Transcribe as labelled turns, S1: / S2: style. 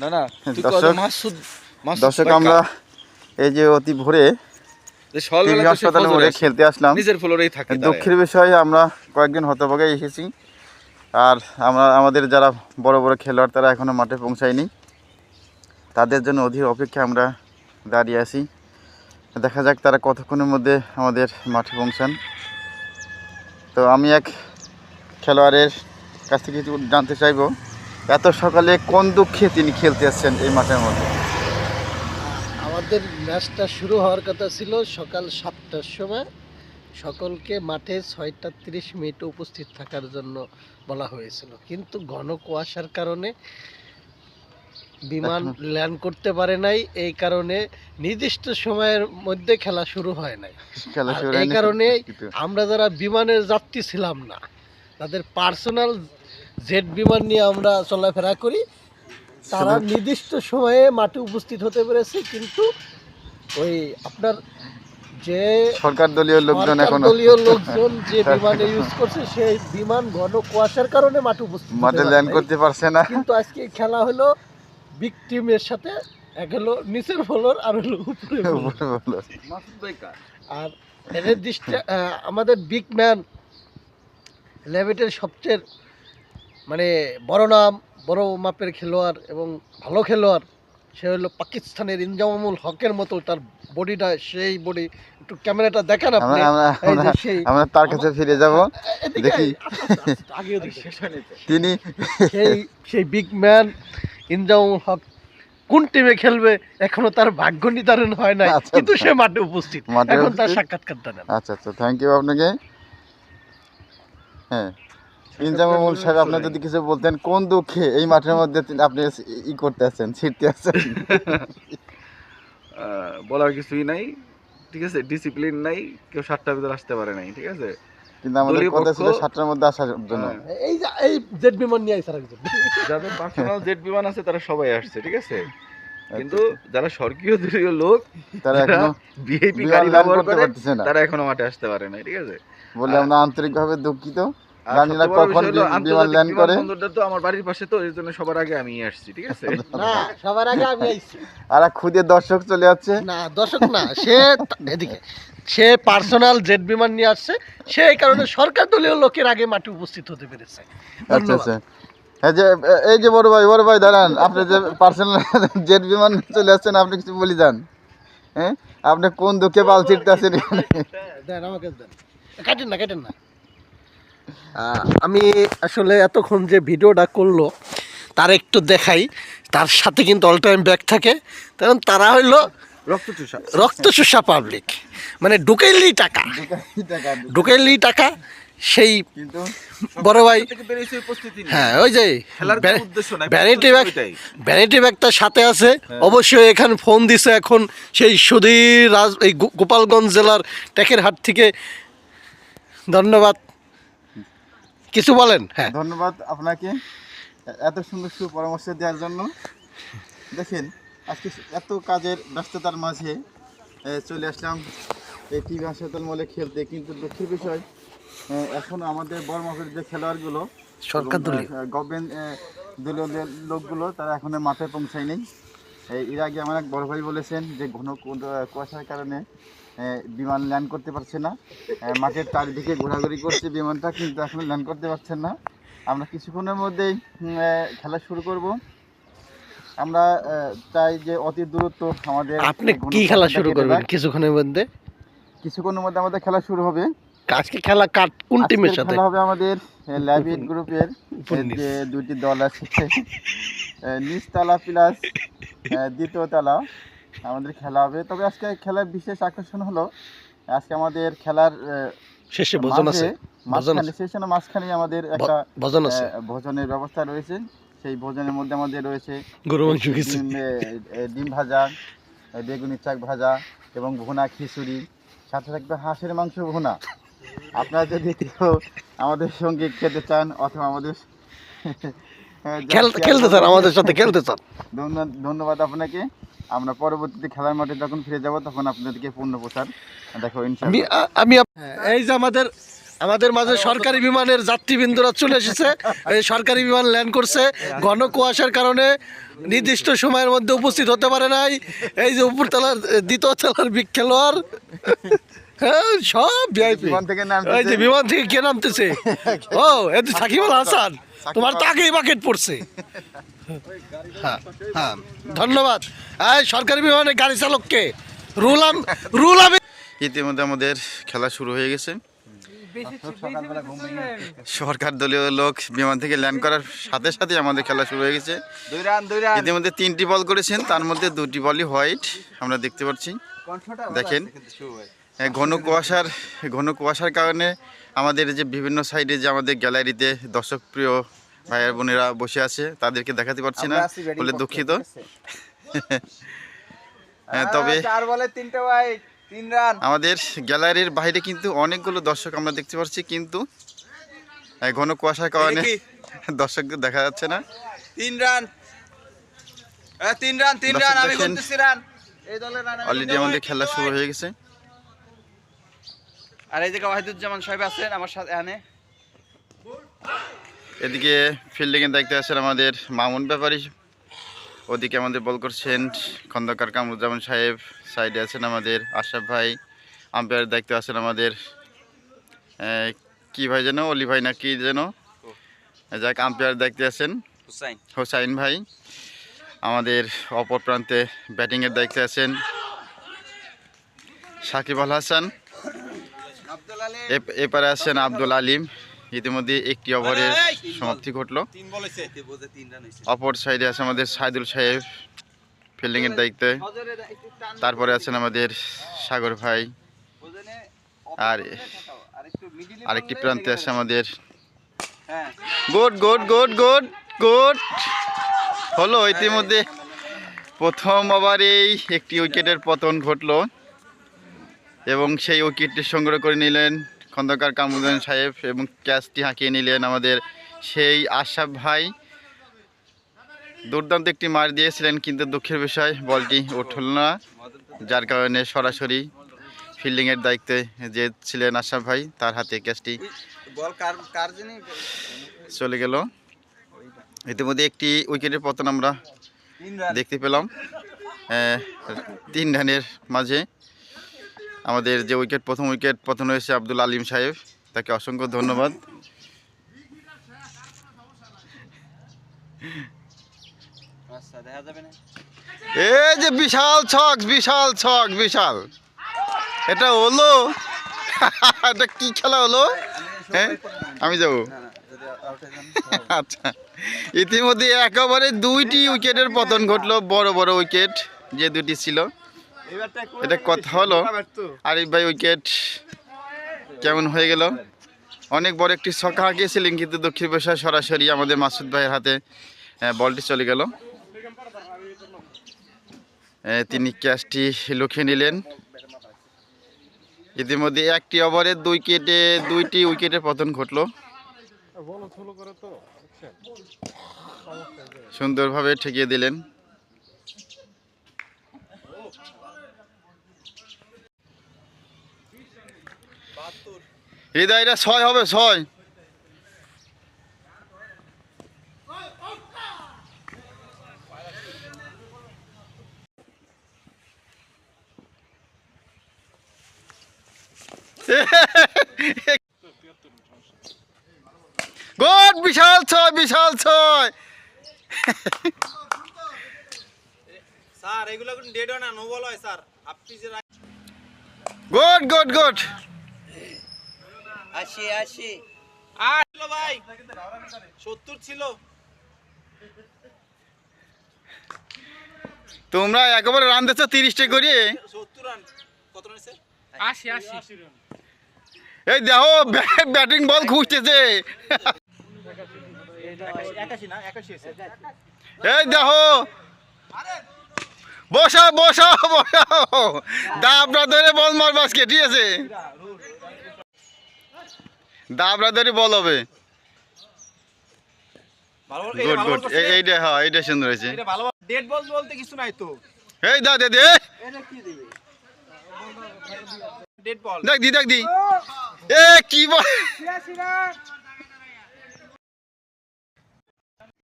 S1: না না
S2: দর্শক- আমরা এই যে অতি ভোরে হাসপাতালে
S1: ফজরে
S2: খেলতে আসলাম।
S1: নিজের ফ্লোরেই থাকে
S2: দুঃখের বিষয়ে আমরা কয়েকদিন হতভাগে এসেছি। আর আমরা আমাদের যারা বড় বড় খেলোয়াড় তারা এখনও মাঠে পৌঁছায়নি। তাদের জন্য অধীর অপেক্ষা আমরা দাঁড়িয়ে আছি। দেখা যাক তারা কতক্ষণের মধ্যে আমাদের মাঠে পৌঁছান। তো আমি এক খেলোয়াড়ের কাছ থেকে কিছু জানতে চাইব। এত সকালে কোন দুঃখে তিনি খেলতে আসছেন এই মাঠের মধ্যে?
S3: আমাদের ম্যাচটা শুরু হওয়ার কথা ছিল সকাল সাতটার সময়। সকলকে মাঠে ছয়টা তিরিশ মিনিটে উপস্থিত থাকার জন্য বলা হয়েছিল। কিন্তু ঘন কুয়াশার কারণে বিমান ল্যান্ড করতে পারে নাই এই কারণে নির্দিষ্ট সময়ের মধ্যে খেলা শুরু হয় নাই।
S2: খেলা
S3: এই কারণে আমরা যারা বিমানের যাত্রী ছিলাম না তাদের পার্সোনাল জেট বিমান নিয়ে আমরা চলাফেরা করি। তারা নির্দিষ্ট সময়ে মাঠে উপস্থিত হতে পেরেছে কিন্তু ওই আপনার যে
S2: সরকার দলীয় লোকজন এখনও
S3: দলীয় লোকজন যে বিমানে ইউজ করছে সেই বিমান ঘন কুয়াশার কারণে মাঠে উপস্থিত
S2: মাঠে ল্যান্ড করতে পারছে না।
S3: কিন্তু আজকে খেলা হলো বিগ টিমের সাথে এক হলো নিচের ফলোর আর হলো উপরে? আর এদের দৃষ্টি আমাদের বিগ ম্যান লেভেটের সবচেয়ে মানে বড় নাম বড় মাপের খেলোয়াড় এবং ভালো খেলোয়াড় সে হলো পাকিস্তানের ইনজামামুল হকের মতো তার বডিটা সেই বডি একটু ক্যামেরাটা দেখেন
S2: আমরা
S3: আপনি
S2: আমরা
S3: এই যে
S2: আমরা-
S3: সেই
S2: আমরা তার কাছে ফিরে যাব দেখি।
S3: আগে ওদিকে।
S2: তিনি
S3: সেই সেই বিগ ম্যান ইনজামামুল হক কোন টিমে খেলবে এখনও তার ভাগ্য নির্ধারণ হয় নাই
S2: আচ্ছা,
S3: কিন্তু
S2: আচ্ছা।
S3: সে মাঠে উপস্থিত
S2: মাঠে
S3: এখন তার? সাক্ষাৎকার দেন
S2: আচ্ছা আচ্ছা থ্যাংক ইউ আপনাকে হ্যাঁ ইনজামুল সাহেব আপনি যদি কিছু বলতেন কোন দুঃখে এই মাঠের মধ্যে আপনি ই করতে আছেন ছিটতে আছেন?
S1: বলার কিছুই নাই ঠিক আছে? ডিসিপ্লিন নাই কেউ সাতটার ভিতরে আসতে পারে নাই ঠিক আছে?
S2: কিন্তু আমাদের কথা ছিল সাতটার মধ্যে আসার জন্য।
S1: হ্যাঁ।
S3: এই এই জেট বিমান নিয়ে আইসার একজন।
S1: যাদের পার্সোনাল জেট বিমান আছে তারা সবাই আসছে ঠিক আছে?
S2: আচ্ছা,
S1: কিন্তু যারা স্বর্গীয় দলীয় লোক
S2: তারা এখনও
S1: ভিআইপি গাড়ি ব্যবহার
S2: করতে
S1: করে
S2: পারতেছে না।
S1: তারা এখনও মাঠে আসতে পারে নাই ঠিক আছে?
S2: বলে আমরা আন্তরিকভাবে দুঃখিত। জানি না কখন
S1: বিষয় হলো
S2: বি- বিমান ল্যান্ড করে।
S1: তো আমার বাড়ির পাশে তো এর জন্য সবার আগে আমি আসছি ঠিক আছে?
S3: না সবার আগে আমি আইছি।
S2: আর খুদে দর্শক চলে যাচ্ছে।
S3: না দর্শক না সে এদিকে সে পার্সোনাল জেট বিমান নিয়ে আসছে সেই কারণে সরকার দলীয় লোকের আগে মাঠে উপস্থিত হতে পেরেছে।
S2: আচ্ছা আচ্ছা। এই যে এই যে বড় ভাই বড় ভাই দাঁড়ান আপনি যে পার্সোনাল জেট বিমান চলে আসছেন আপনি কিছু বলি যান। হ্যাঁ? আপনি কোন দুঃখে বাল ছিটতে আছেন
S3: কাটেন না কাটেন না। আমি আসলে এতক্ষণ যে ভিডিওটা করল তার একটু দেখাই। তার সাথে কিন্তু অল টাইম ব্যাক থাকে। কারণ তারা হইল
S1: রক্ত চুষা
S3: পাবলিক মানে ঢুকাইলেই টাকা। ঢুকাইলেই টাকা সেই বড় ভাই। হ্যাঁ ওই যে ভ্যানিটি ব্যাগ। ভ্যানিটি ব্যাগ তার সাথে আছে। অবশ্যই এখানে ফোন দিছে এখন সেই সুধীর রাজ এই গোপালগঞ্জ জেলার টেকেরহাট থেকে। ধন্যবাদ। কিছু বলেন? হ্যাঁ।
S2: ধন্যবাদ আপনাকে এত সুন্দর সুপরামর্শ দেওয়ার জন্য। দেখেন আজকে এত কাজের ব্যস্ততার মাঝে চলে আসলাম। এই টিভি হাসপাতাল মলে খেলতে কিন্তু দুঃখের বিষয় এখন আমাদের বড় মাপের যে খেলোয়াড়গুলো
S3: সরকার
S2: গভর্নমেন্ট দলীয় লোকগুলো তারা এখনও মাঠে পৌঁছায়নি। এর আগে আমার এক বড় ভাই বলেছেন যে ঘন কুয়াশার কারণে বিমান ল্যান্ড করতে পারছে না। মাঠের চারিদিকে ঘোরাঘুরি করছে বিমানটা কিন্তু এখন ল্যান্ড করতে পারছেন না। আমরা কিছুক্ষণের মধ্যেই খেলা শুরু করব। আমরা চাই যে অতি দূরত্ব আমাদের
S3: আপনি কি খেলা শুরু করবেন কিছুক্ষণের মধ্যে?
S2: কিছুক্ষণের মধ্যে আমাদের খেলা শুরু হবে।
S3: আজকে খেলা কাট কোন টিমের সাথে?
S2: খেলা হবে আমাদের ল্যাবিট গ্রুপের। যে দুটি দল আছে। নিচতলা প্লাস দ্বিতীয় তলা আমাদের খেলা হবে। তবে আজকে খেলার বিশেষ আকর্ষণ হলো আজকে আমাদের খেলার
S3: শেষে ভোজন আছে। ভোজন
S2: মাঝখানে
S3: আছে
S2: সেশনের মাঝখানে আমাদের একটা
S3: ভোজন আছে।
S2: ভোজনের ব্যবস্থা রয়েছে। সেই ভোজনের মধ্যে আমাদের রয়েছে
S3: গরু মাংস
S2: ডিম ভাজা বেগুনি চাক ভাজা এবং ভুনা খিচুড়ি। সাথে থাকবে হাঁসের মাংস ভুনা। আপনারা যদি কেউ আমাদের সঙ্গে খেতে চান অথবা আমাদের
S3: খেলতে খেলতে চান আমাদের সাথে খেলতে চান।
S2: ধন্যবাদ আপনাকে। আমরা পরবর্তীতে খেলার মাঠে যখন ফিরে যাব তখন আপনাদেরকে পূর্ণ প্রচার দেখো
S3: আমি আপ- এই যে আমাদের আমাদের মাঝে সরকারি বিমানের যাত্রীবৃন্দরা চলে এসেছে। এই সরকারি বিমান ল্যান্ড করছে। ঘন কুয়াশার কারণে নির্দিষ্ট সময়ের মধ্যে উপস্থিত হতে পারে নাই। এই যে উপরতলার দ্বিতীয় তলার বিগ খেলোয়াড় হ্যাঁ সব ভিআইপি
S2: বিমান থেকে নামতেছে।
S3: যে বিমান থেকে কে নামতেছে? ও এ তো সাকিব আল হাসান। তোমার তো আগেই বাকেট পড়ছে। হ্যাঁ হ্যাঁ। ধন্যবাদ। এই সরকারি বিমানের গাড়ি চালককে রুল আম রুল আমি
S2: ইতিমধ্যে আমাদের খেলা শুরু হয়ে গেছে। সরকার দলীয় লোক বিমান থেকে ল্যান্ড করার সাথে সাথে আমাদের খেলা শুরু হয়ে গেছে।
S1: দুই রান দুই রান।
S2: ইতিমধ্যে তিনটি বল করেছেন তার মধ্যে দুটি বলই হোয়াইট আমরা দেখতে পাচ্ছি। দেখেন। ঘন কুয়াশার ঘন কুয়াশার কারণে আমাদের যে বিভিন্ন সাইডে যে আমাদের গ্যালারিতে দর্শক প্রিয় ভাইয়ের বোনেরা বসে আছে তাদেরকে দেখাতে পারছি না বলে দুঃখিত। হ্যাঁ, তবে আমাদের গ্যালারির বাইরে কিন্তু অনেকগুলো দর্শক আমরা দেখতে পাচ্ছি কিন্তু ঘন কুয়াশার কারণে দর্শকদের দেখা যাচ্ছে না।
S1: তিন রান। তিন রান তিন রান আমি
S2: অলরেডি আমাদের খেলা শুরু হয়ে গেছে।
S1: আর এই যে ওয়াহিদুজ্জামান সাহেব আছেন আমার সাথে আনে
S2: এদিকে ফিল্ডিংয়ের দায়িত্বে আছেন আমাদের মামুন ব্যাপারী। ওদিকে আমাদের বল করছেন খন্দকার কামরুজ্জামান সাহেব। সাইডে আছেন আমাদের আশরাফ ভাই। আম্পায়ারের দায়িত্বে আছেন আমাদের কি ভাই যেন? অলি ভাই না কি যেন? যাক আম্পায়ার দায়িত্বে আছেন।
S1: হুসাইন।
S2: হোসাইন ভাই। আমাদের অপর প্রান্তে ব্যাটিংয়ের দায়িত্বে আছেন সাকিব আল হাসান। এপারে আছেন আব্দুল আলিম। ইতিমধ্যে একটি ওভারের সমাপ্তি ঘটলো। অপর সাইডে আছে আমাদের সাইদুল সাহেব ফিল্ডিংয়ের দায়িত্বে। তারপরে আছেন আমাদের সাগর ভাই। আর
S1: আর একটু
S2: আরেকটি প্রান্তে আছে আমাদের
S1: হ্যাঁ।
S2: Good good good good good. হলো ইতিমধ্যে প্রথম ওভারেই একটি উইকেটের পতন ঘটলো। এবং সেই উইকেটটি সংগ্রহ করে নিলেন খন্দকার কামরুদ্দিন সাহেব এবং ক্যাচটি হাঁকিয়ে নিলেন আমাদের সেই আশাফ ভাই। দুর্দান্ত একটি মার দিয়েছিলেন কিন্তু দুঃখের বিষয় বলটি উঠল না যার কারণে সরাসরি ফিল্ডিংয়ের দায়িত্বে যে ছিলেন আশাফ ভাই তার হাতে ক্যাচটি চলে গেল। ইতিমধ্যে একটি উইকেটের পতন আমরা দেখতে পেলাম। তিন রানের মাঝে আমাদের যে উইকেট, প্রথম উইকেট পতন হয়েছে আব্দুল আলিম সাহেব। তাকে অসংখ্য ধন্যবাদ। এই যে বিশাল ছক বিশাল ছক, বিশাল। এটা হলো? এটা কি খেলা হলো? হ্যাঁ? আমি যাব। আচ্ছা। ইতিমধ্যে একেবারে দুইটি উইকেটের পতন ঘটলো, বড় বড় উইকেট, যে দুটি ছিল। এটা কথা হলো আরিফ ভাই উইকেট কেমন হয়ে গেল? অনেক বড় একটি ছক্কা হাঁকিয়েছিলেন কিন্তু দক্ষিণ পেশায় সরাসরি আমাদের মাসুদ ভাইয়ের হাতে বলটি চলে গেল। তিনি ক্যাচটি লুকিয়ে নিলেন। ইতিমধ্যে একটি ওভারে দুই কেটে দুইটি উইকেটের পতন ঘটলো। সুন্দরভাবে ঠেকিয়ে দিলেন। হৃদয় এটা ছয় হবে ছয়। গুড বিশাল ছয় বিশাল ছয়।
S4: স্যার এগুলো ডেড না নো বল হয় স্যার। আপনি যে
S2: গুড গুড গুড।
S1: আশি আশি।
S4: আট ভাই। সত্তর ছিল।
S2: তোমরা একেবারে রান দিচ্ছ তিরিশটা করে।
S4: সত্তর রান কত রান হয়েছে?
S5: আশি আশি।
S2: এই দেখো ব্যাটিং বল খুঁজতেছে। এই দেখো। বসাও বসাও বসাও। দাবরা ধরে বল মার বাসকে ঠিক আছে? দাবরা ধরে বল হবে গুড গুড। এইটা হ্যাঁ এইটা সুন্দর হয়েছে
S4: ডেড বল। বলতে কিছু নাই তো।
S2: এই দা দে দে। দেখ দি দেখ দি। এ কি বল?